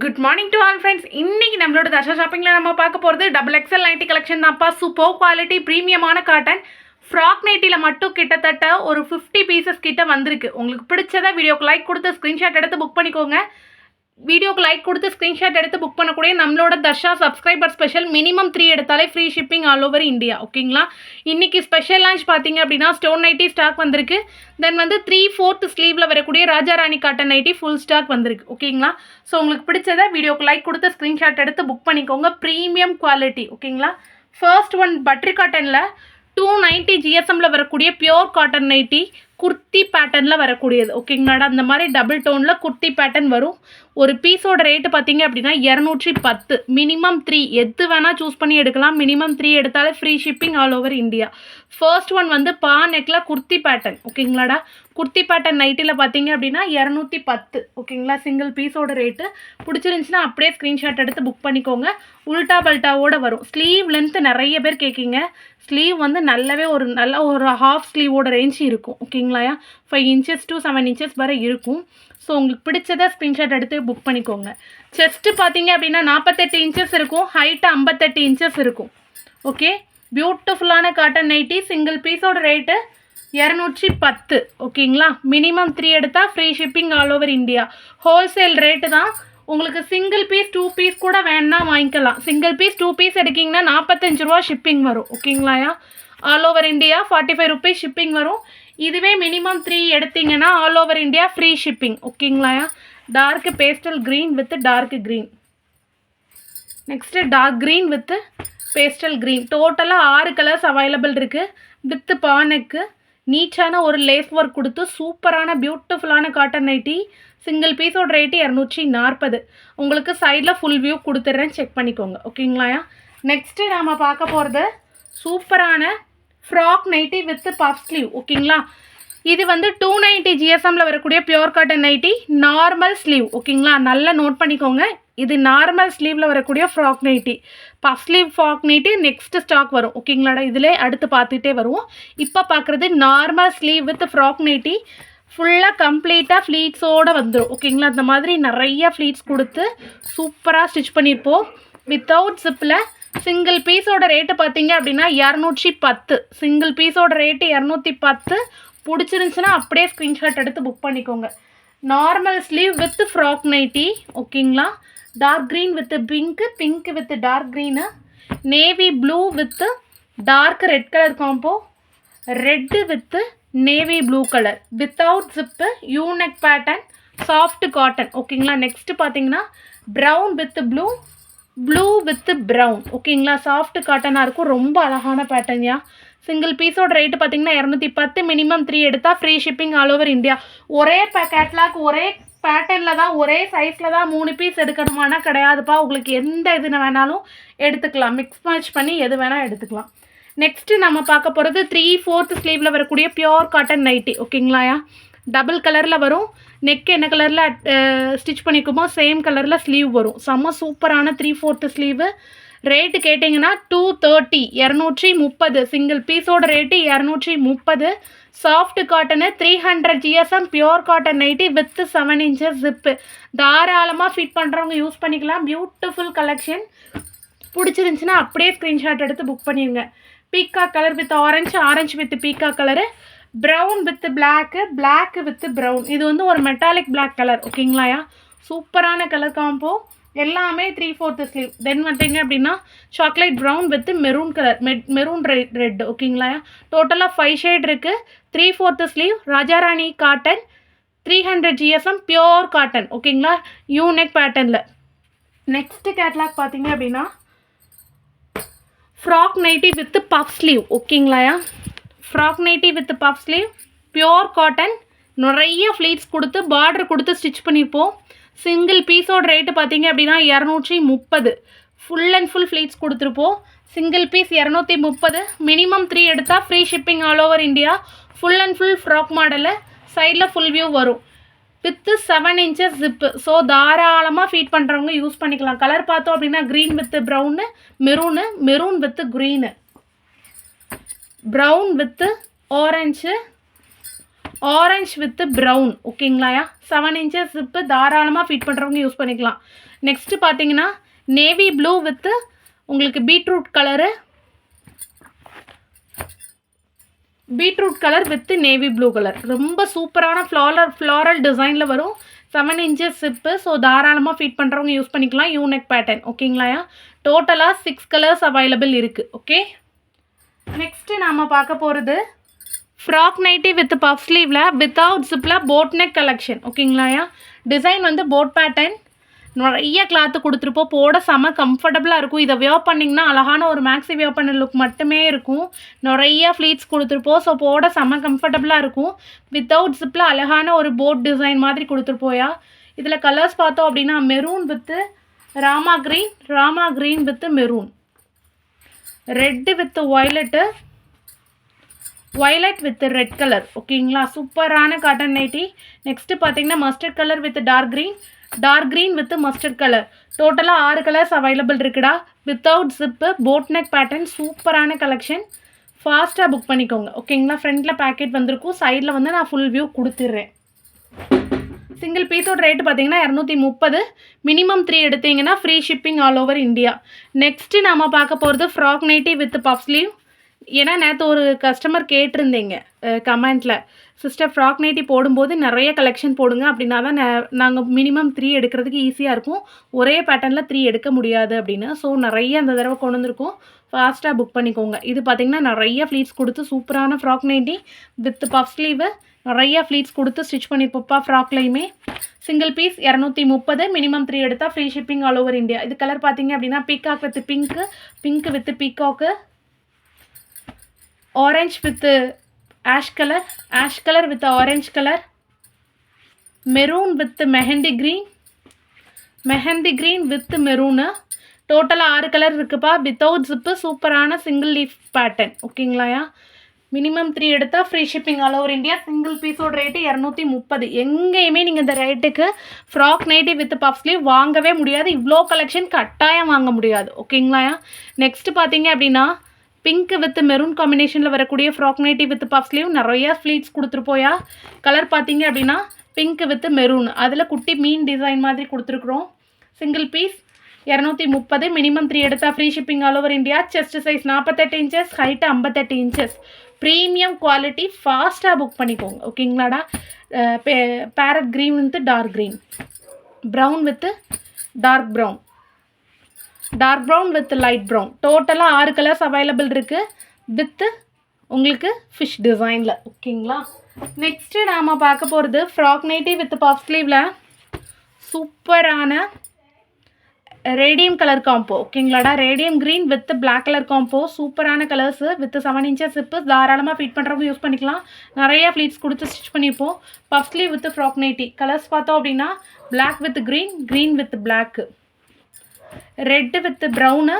Good morning to all friends இன்னைக்கு நம்மளோட தர்ஷா ஷாப்பிங்கில் நம்ம பார்க்க போகிறது டபுள் எக்ஸல் நைட்டி கலெக்ஷன் தான்ப்பா. சூப்பர் குவாலிட்டி ப்ரீமியமான காட்டன் ஃப்ராக் நைட்டியில் மட்டும் கிட்டத்தட்ட ஒரு ஃபிஃப்டி பீசஸ் கிட்ட வந்திருக்கு. உங்களுக்கு பிடிச்சதை வீடியோக்கு லைக் கொடுத்து ஸ்க்ரீன்ஷாட் எடுத்து புக் பண்ணிக்கோங்க. வீடியோக்கு லைக் கொடுத்து ஸ்க்ரீன்ஷாட் எடுத்து புக் பண்ணக்கூடிய நம்மளோட Darsha subscriber special minimum three எடுத்தாலே free shipping all over India ஓகேங்களா இன்றைக்கி ஸ்பெஷல் லான்ச் பார்த்தீங்க அப்படின்னா ஸ்டோன் நைட்டி ஸ்டாக் வந்திருக்கு. தென் வந்து த்ரீ ஃபோர்த் ஸ்லீவில் வரக்கூடிய Raja Rani cotton nighty full stock வந்திருக்கு ஓகேங்களா ஸோ உங்களுக்கு பிடிச்சதை வீடியோக்கு லைக் கொடுத்து ஸ்க்ரீன்ஷாட் எடுத்து புக் பண்ணிக்கோங்க. ப்ரீமியம் குவாலிட்டி ஓகேங்களா ஃபர்ஸ்ட் ஒன் பட்ரி காட்டனில் டூ நைன்ட்டி ஜிஎஸ்எம்மில் வரக்கூடிய பியோர் காட்டன் நைட்டி குர்த்தி பேட்டர்னில் வரக்கூடியது. ஓகேங்களாடா அந்த மாதிரி டபுள் டோனில் குர்த்தி பேட்டர்ன் வரும். ஒரு பீஸோட ரேட்டு பார்த்தீங்க அப்படின்னா இரநூற்றி பத்து. மினிமம் த்ரீ எது வேணால் சூஸ் பண்ணி எடுக்கலாம். மினிமம் த்ரீ எடுத்தாலே free shipping all over India first one வந்து பா நெக்கில் குர்த்தி பேட்டர்ன் ஓகேங்களாடா குர்த்தி பேட்டர்ன் நைட்டியில் பார்த்தீங்க அப்படின்னா இரநூத்தி பத்து ஓகேங்களா சிங்கிள் பீஸோட ரேட்டு பிடிச்சிருந்துச்சின்னா அப்படியே ஸ்க்ரீன்ஷாட் எடுத்து புக் பண்ணிக்கோங்க. உல்டா பல்ட்டாவோட வரும். ஸ்லீவ் லென்த்து நிறைய பேர் கேட்குங்க ஸ்லீவ் வந்து நல்லாவே ஒரு நல்ல ஒரு ஹாஃப் ஸ்லீவோட ரேஞ்ச் இருக்கும் ஓகேங்களா five inches to seven inches வரை இருக்கும். ஸோ உங்களுக்கு பிடிச்சதை ஸ்க்ரீன்ஷாட் எடுத்து புக் பண்ணிக்கோங்க. செஸ்ட்டு பார்த்தீங்க அப்படின்னா நாற்பத்தெட்டு இன்ச்சஸ் இருக்கும். ஹைட்டு ஐம்பத்தெட்டு இன்ச்சஸ் இருக்கும் ஓகே பியூட்டிஃபுல்லான காட்டன் நைட்டி சிங்கிள் பீஸோட ரேட்டு இரநூற்றி பத்து ஓகேங்களா மினிமம் த்ரீ எடுத்தால் free shipping all over India wholesale rate தான் உங்களுக்கு சிங்கிள் பீஸ் டூ பீஸ் கூட வேணா வாங்கிக்கலாம். சிங்கிள் பீஸ் டூ பீஸ் எடுக்கிங்கன்னா நாற்பத்தஞ்சு ரூபா ஷிப்பிங் வரும் ஓகேங்களாயா all over India forty five rupees shipping வரும். இதுவே மினிமம் த்ரீ எடுத்தீங்கன்னா all over India free shipping ஓகேங்களாயா dark pastel green with dark green next dark green with pastel green டோட்டலாக ஆறு colours available இருக்குது வித்து பானுக்கு நீட்டான ஒரு லேஸ் ஒர்க் கொடுத்து சூப்பரான பியூட்டிஃபுல்லான காட்டன் நைட்டி சிங்கிள் பீஸோட ரேட்டு இரநூற்றி நாற்பது. உங்களுக்கு சைடில் ஃபுல் வியூ கொடுத்துட்றேன் செக் பண்ணிக்கோங்க. ஓகேங்களாயா நெக்ஸ்ட்டு நாம் பார்க்க போகிறது சூப்பரான frock nighty with puff sleeve ஓகேங்களா இது வந்து டூ நைன்ட்டி ஜிஎஸ்எம்மில் வரக்கூடிய pure cotton nighty normal sleeve ஓகேங்களா நல்லா நோட் பண்ணிக்கோங்க. இது நார்மல் ஸ்லீவில் வரக்கூடிய frock nighty puff sleeve frock nighty next stock வரும். ஓகேங்களாடா இதிலே அடுத்து பார்த்துட்டே வருவோம். இப்போ பார்க்குறது normal sleeve with frock nighty ஃபுல்லாக கம்ப்ளீட்டாக ஃப்ளீட்ஸோடு வந்துடும் ஓகேங்களா அந்த மாதிரி நிறைய ஃப்ளீட்ஸ் கொடுத்து சூப்பராக ஸ்டிச் பண்ணியிருப்போம். வித்தவுட் ஜிப்பில் சிங்கிள் பீஸோட ரேட்டு பார்த்தீங்க அப்படின்னா இரநூற்றி பத்து. சிங்கிள் பீஸோட ரேட்டு இரநூத்தி பத்து. பிடிச்சிருந்துச்சுன்னா அப்படியே ஸ்க்ரீன்ஷாட் எடுத்து புக் பண்ணிக்கோங்க. Normal sleeve with frock nighty ஓகேங்களா dark green with pink pink with dark green navy blue with dark red colour combo red with navy blue colour without zip U neck pattern soft cotton ஓகேங்களா next பார்த்தீங்கன்னா brown with blue blue with brown ஓகேங்களா soft காட்டனாக இருக்கும் ரொம்ப அழகான பேட்டர்ன்யா single பீஸோட rate பார்த்தீங்கன்னா இரநூத்தி பத்து மினிமம் த்ரீ எடுத்தால் free shipping all over India ஒரே கேட்லாக் ஒரே பேட்டர்னில் தான் ஒரே சைஸில் தான் மூணு பீஸ் எடுக்கணுமானா கிடையாதுப்பா. உங்களுக்கு எந்த இது வேணாலும் எடுத்துக்கலாம். மிக்ஸ் மேட்ச் பண்ணி எது வேணால் எடுத்துக்கலாம். நெக்ஸ்ட்டு நம்ம பார்க்க போகிறது த்ரீ ஃபோர்த் ஸ்லீவில் வரக்கூடிய பியோர் காட்டன் நைட்டி ஓகேங்களாயா டபுள் கலரில் வரும். நெக் என்ன கலரில் ஸ்டிச் பண்ணிக்குமோ சேம் கலரில் ஸ்லீவ் வரும். செம்ம சூப்பரான த்ரீ ஃபோர்த்து ஸ்லீவு ரேட்டு கேட்டிங்கன்னா டூ தேர்ட்டி இரநூற்றி முப்பது. சிங்கிள் பீஸோட ரேட்டு இரநூற்றி முப்பது. Soft cotton three hundred GSM pure cotton nighty with seven inches zip தாராளமாக ஃபிட் பண்ணுறவங்க யூஸ் பண்ணிக்கலாம். பியூட்டிஃபுல் கலெக்ஷன் பிடிச்சிருந்துச்சின்னா அப்படியே ஸ்க்ரீன்ஷாட் எடுத்து புக் பண்ணிடுங்க peacock colour with orange orange with peacock colour brown with black black with brown இது வந்து ஒரு மெட்டாலிக் பிளாக் கலர் ஓகேங்களாயா சூப்பரான கலர் காம்போ எல்லாமே த்ரீ ஃபோர்த்து ஸ்லீவ் தென் வந்தீங்க அப்படின்னா chocolate brown with maroon colour மெட் மெரூன் ரெட் ரெட் ஓகேங்களா டோட்டலாக ஃபைவ் ஷேட் இருக்குது three fourth sleeve Rajarani cotton three hundred GSM pure cotton ஓகேங்களா யூனெக் பேட்டர்னில் நெக்ஸ்ட்டு கேட்லாக் பார்த்தீங்க அப்படின்னா frock nighty with puff sleeve ஓகேங்களாயா frock nighty with puff sleeve pure cotton நிறைய pleats கொடுத்து border கொடுத்து ஸ்டிச் பண்ணியிருப்போம் சிங்கிள் பீஸோட ரேட்டு பார்த்தீங்க அப்படின்னா இரநூற்றி முப்பது. ஃபுல் அண்ட் ஃபுல் ஃப்ளீட்ஸ் கொடுத்துருப்போம். சிங்கிள் பீஸ் இரநூத்தி முப்பது. மினிமம் த்ரீ எடுத்தால் free shipping all over India full and full frock model சைடில் ஃபுல் வியூ வரும். With seven inches zip so தாராளமாக ஃபீட் பண்ணுறவங்க யூஸ் பண்ணிக்கலாம். கலர் பார்த்தோம் அப்படின்னா green with brown maroon maroon with green brown with orange orange with brown ஓகேங்களாயா seven inches zip தாராளமாக fit பண்ணுறவங்க use பண்ணிக்கலாம். நெக்ஸ்ட்டு பார்த்தீங்கன்னா நேவி ப்ளூ வித்து உங்களுக்கு beetroot colour beetroot colour with navy blue colour ரொம்ப சூப்பரான floral floral டிசைனில் வரும். Seven inches zip so தாராளமாக ஃபிட் பண்ணுறவங்க யூஸ் பண்ணிக்கலாம். யூனெக் பேட்டர்ன் ஓகேங்களாயா டோட்டலாக சிக்ஸ் கலர்ஸ் அவைலபிள் இருக்குது ஓகே நெக்ஸ்ட்டு நாம் பார்க்க போகிறது ஃப்ராக் நைட்டி வித் பஃப் ஸ்லீவில் வித்தவுட் ஜிப்பில் போட் நெக் கலெக்ஷன் ஓகேங்களாயா டிசைன் வந்து போட் பேட்டர்ன் நிறைய கிளாத்து கொடுத்துருப்போம். போட செம கம்ஃபர்டபுளாக இருக்கும். இதை வியோ பண்ணிங்கன்னா அழகான ஒரு மேக்ஸி வியோ பண்ண லுக் மட்டுமே இருக்கும். நிறைய ஃப்ளீட்ஸ் கொடுத்துருப்போம். ஸோ போட செம கம்ஃபர்டபுளாக இருக்கும். வித்தவுட் ஜிப்பில் அழகான ஒரு போட் டிசைன் மாதிரி கொடுத்துருப்போயா இதில் கலர்ஸ் பார்த்தோம் அப்படின்னா maroon with Rama green Rama green with maroon red with violet violet with red colour ஓகேங்களா சூப்பரான காட்டன் நைட்டி நெக்ஸ்ட்டு பார்த்தீங்கன்னா mustard colour with dark green dark green with mustard colour டோட்டலாக ஆறு colours available இருக்குடா. Without zip boat neck pattern சூப்பரான collection ஃபாஸ்ட்டாக book பண்ணிக்கோங்க. ஓகேங்களா ஃப்ரண்ட்டில் பேக்கெட் வந்திருக்கும். சைடில் வந்து நான் ஃபுல் வியூ கொடுத்துட்றேன் சிங்கிள் பீஸோட ரேட்டு பார்த்தீங்கன்னா இரநூத்தி முப்பது. மினிமம் த்ரீ எடுத்தீங்கன்னா free shipping all over India next நம்ம பார்க்க போகிறது frock nighty with puff sleeve ஏன்னா நேற்று ஒரு கஸ்டமர் கேட்டிருந்தீங்க கமெண்ட்டில் சிஸ்டர் ஃப்ராக் நைட்டி போடும்போது நிறைய கலெக்ஷன் போடுங்க அப்படின்னா தான் நாங்கள் மினிமம் த்ரீ எடுக்கிறதுக்கு ஈஸியாக இருக்கும். ஒரே பேட்டர்னில் த்ரீ எடுக்க முடியாது அப்படின்னு. ஸோ நிறைய அந்த தடவை கொண்டு வந்திருக்கோம். ஃபாஸ்ட்டாக புக் பண்ணிக்கோங்க. இது பார்த்திங்கன்னா நிறைய ஃப்ளீட்ஸ் கொடுத்து சூப்பரான frock nighty with puff sleeve நிறைய ஃப்ளீட்ஸ் கொடுத்து ஸ்டிச் பண்ணியிருப்போப்பா ஃப்ராக்லையுமே சிங்கிள் பீஸ் இரநூத்தி முப்பது மினிமம் த்ரீ எடுத்தால் free shipping all over India இது கலர் பார்த்தீங்க அப்படின்னா peacock with pink pink with peacock orange with ash colour ash colour with orange colour maroon with mehndi green mehndi green with maroon டோட்டலாக ஆறு colour இருக்குப்பா. Without zip சூப்பரான single leaf pattern ஓகேங்களாயா minimum three எடுத்தால் free shipping all over India single பீஸோட rate இரநூத்தி முப்பது. எங்கேயுமே நீங்கள் இந்த ரேட்டுக்கு frock nighty with puff sleeve வாங்கவே முடியாது. இவ்வளோ கலெக்ஷன் கட்டாயம் வாங்க முடியாது. ஓகேங்களாயா நெக்ஸ்ட்டு பார்த்தீங்க அப்படின்னா பிங்க் வித் மெரூன் காம்பினேஷனில் வரக்கூடிய ஃப்ராக் நைட்டி வித் பஃப்ஸ்லேயும் நிறையா நிறைய ஃப்ளீட்ஸ் கொடுத்துருப்போயா கலர் பார்த்தீங்க அப்படின்னா பிங்க் வித் மெரூன் அதில் குட்டி மீன் டிசைன் மாதிரி கொடுத்துருக்குறோம். சிங்கிள் பீஸ் இரநூத்தி முப்பது மினிமம் த்ரீ எடுத்தால் free shipping all over India chest size நாற்பத்தெட்டு இன்ச்சஸ் ஹைட்டு ஐம்பத்தெட்டு இன்ச்சஸ் ப்ரீமியம் குவாலிட்டி ஃபாஸ்ட்டாக புக் பண்ணிக்கோங்க. ஓகேங்களாடா parrot green with dark green brown with dark brown dark brown with light brown டோட்டலாக ஆறு colours available இருக்குது வித்து உங்களுக்கு ஃபிஷ் டிசைனில் ஓகேங்களா நெக்ஸ்ட்டு நாம் பார்க்க போகிறது ஃப்ராக் நைட்டி வித் பஃப் ஸ்லீவில் சூப்பரான radium colour combo ஓகேங்களாடா radium green with black colour combo சூப்பரான colours with seven inches zip தாராளமாக ஃபிட் பண்ணுறவங்க யூஸ் பண்ணிக்கலாம். நிறைய ஃப்ளீட்ஸ் கொடுத்து ஸ்டிச் பண்ணியிருப்போம். Puff sleeve with frock nighty colours பார்த்தோம் அப்படின்னா black with green green with black red with brown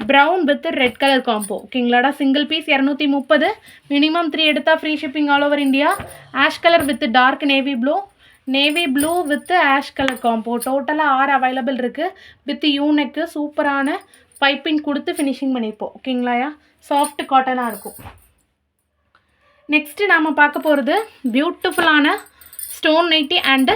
brown with red colour combo ஓகேங்களாடா single piece இரநூத்தி முப்பது. மினிமம் த்ரீ எடுத்தால் free shipping all over India ash colour with dark navy blue navy blue with ash colour combo டோட்டலாக ஆறு available இருக்குது with யூனெக்கு சூப்பரான piping கொடுத்து finishing பண்ணியிருப்போம் ஓகேங்களாயா soft காட்டனாக இருக்கும். நெக்ஸ்ட்டு நாம் பார்க்க போகிறது பியூட்டிஃபுல்லான stone nighty and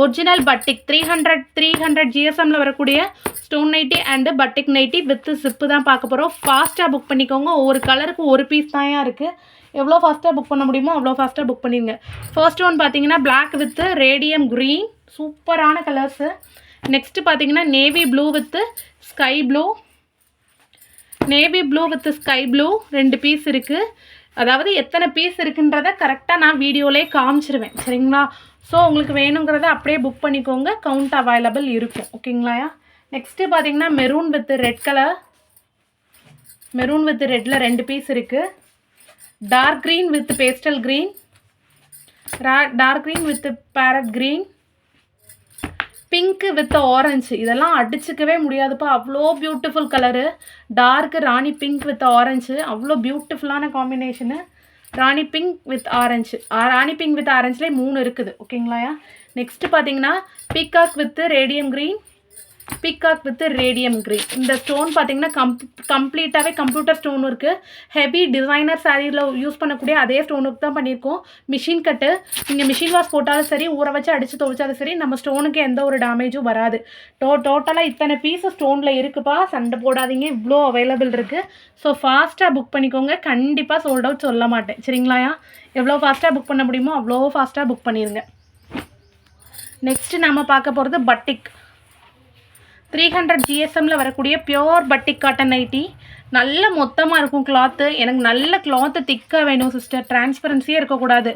original batik three hundred three hundred ஜிஎஸ்எம்மில் வரக்கூடிய stone nighty and batik nighty with zip தான் பார்க்க போகிறோம் ஃபாஸ்ட்டாக புக் பண்ணிக்கோங்க. ஒவ்வொரு கலருக்கு ஒரு பீஸ் தான் இருக்குது எவ்வளோ ஃபாஸ்ட்டாக புக் பண்ண முடியுமோ அவ்வளோ ஃபாஸ்ட்டாக புக் பண்ணிடுங்க ஃபர்ஸ்ட் ஒன் பார்த்தீங்கன்னா பிளாக் வித்து ரேடியம் க்ரீன் சூப்பரான கலர்ஸு நெக்ஸ்ட்டு பார்த்தீங்கன்னா navy blue with sky blue navy blue with sky blue ரெண்டு பீஸ் இருக்குது அதாவது எத்தனை பீஸ் இருக்குன்றத கரெக்டாக நான் வீடியோவிலே காமிச்சிருவேன். சரிங்களா? ஸோ உங்களுக்கு வேணுங்கிறத அப்படியே புக் பண்ணிக்கோங்க. கவுண்ட் அவைலபிள் இருக்கும். ஓகேங்களாயா நெக்ஸ்ட்டு பார்த்தீங்கன்னா maroon with red colour maroon with ரெட்டில் ரெண்டு பீஸ் இருக்குது dark green with pastel green dark green with parrot green pink with orange இதெல்லாம் அடிச்சுக்கவே முடியாதுப்பா. அவ்வளோ beautiful colour dark rani pink with orange அவ்வளோ பியூட்டிஃபுல்லான combination rani pink with orange rani pink with ஆரஞ்சுலேயே மூணு இருக்குது. ஓகேங்களாயா நெக்ஸ்ட்டு பார்த்தீங்கன்னா peacock with radium green peacock with radium green இந்த ஸ்டோன் பார்த்தீங்கன்னா கம் கம்ப்ளீட்டாகவே கம்ப்யூட்டர் ஸ்டோன் இருக்குது ஹெவி டிசைனர் சாரீயில் யூஸ் பண்ணக்கூடிய அதே ஸ்டோனுக்கு தான் பண்ணியிருக்கோம். மிஷின் கட்டு நீங்கள் மிஷின் வாஷ் போட்டாலும் சரி ஊற வச்சு அடித்து துவைச்சாலும் சரி நம்ம ஸ்டோனுக்கு எந்த ஒரு டேமேஜும் வராது. டோ டோட்டலாக இத்தனை பீஸ் ஸ்டோனில் இருக்குப்பா. சண்டை போடாதீங்க. இவ்வளோ அவைலபிள் இருக்குது ஸோ ஃபாஸ்ட்டாக புக் பண்ணிக்கோங்க. கண்டிப்பாக சோல்ட் அவுட் சொல்ல மாட்டேன். சரிங்களாயா? எவ்வளோ ஃபாஸ்ட்டாக புக் பண்ண முடியுமோ அவ்வளோ ஃபாஸ்ட்டாக புக் பண்ணிடுங்க நெக்ஸ்ட்டு நம்ம பார்க்க போகிறது பட்டிக் த்ரீ ஹண்ட்ரட் ஜிஎஸ்எம்மில் வரக்கூடிய பியோர் பட்டிக் காட்டன் நைட்டி நல்ல மொத்தமாக இருக்கும் கிளாத்து எனக்கு நல்ல கிளாத்து திக்காக வேணும் சிஸ்டர் டிரான்ஸ்பரன்சியே இருக்கக்கூடாது.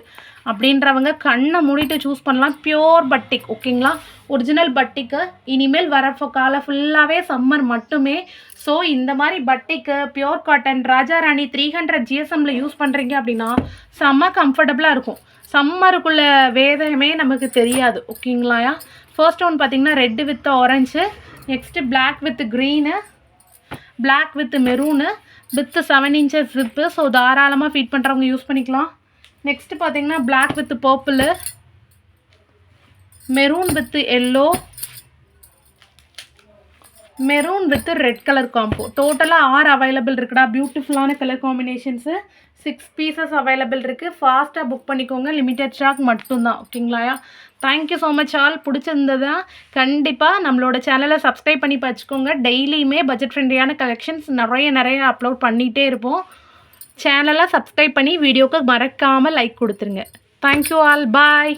அப்படின்றவங்க கண்ணை மூடிட்டு சூஸ் பண்ணலாம். பியோர் பட்டிக் ஓகேங்களா ஒரிஜினல் பட்டிக்கு இனிமேல் வர ஃப- காலம் ஃபுல்லாகவே சம்மர் மட்டுமே. ஸோ இந்த மாதிரி பட்டிக்கு pure cotton Raja Rani three hundred ஜிஎஸ்எம்மில் use பண்ணுறீங்க அப்படின்னா செம்ம கம்ஃபர்டபுளாக இருக்கும். சம்மருக்குள்ள வேதமே நமக்கு தெரியாது ஓகேங்களாயா ஃபர்ஸ்ட் ஒன் பார்த்தீங்கன்னா red with orange next black with green black with maroon with seven inches zip so தாராளமாக ஃபீட் பண்ணுறவங்க யூஸ் பண்ணிக்கலாம். நெக்ஸ்ட்டு பார்த்தீங்கன்னா black with purple maroon with yellow maroon with red colour combo டோட்டலாக ஆறு available இருக்குடா. பியூட்டிஃபுல்லான colour combinations six pieces available இருக்குது ஃபாஸ்ட்டாக புக் பண்ணிக்கோங்க. லிமிட்டட் ஸ்டாக் மட்டும்தான். ஓகேங்களாயா thank you so much all பிடிச்சிருந்ததா? கண்டிப்பாக நம்மளோட சேனலை சப்ஸ்கிரைப் பண்ணி வச்சுக்கோங்க. டெய்லியுமே பட்ஜெட் ஃப்ரெண்ட்லியான கலெக்ஷன்ஸ் நிறைய நிறைய அப்லோட் பண்ணிகிட்டே இருப்போம். சேனலை சப்ஸ்கிரைப் பண்ணி வீடியோக்கு மறக்காமல் லைக் கொடுத்துருங்க. தேங்க்யூ ஆல் பாய்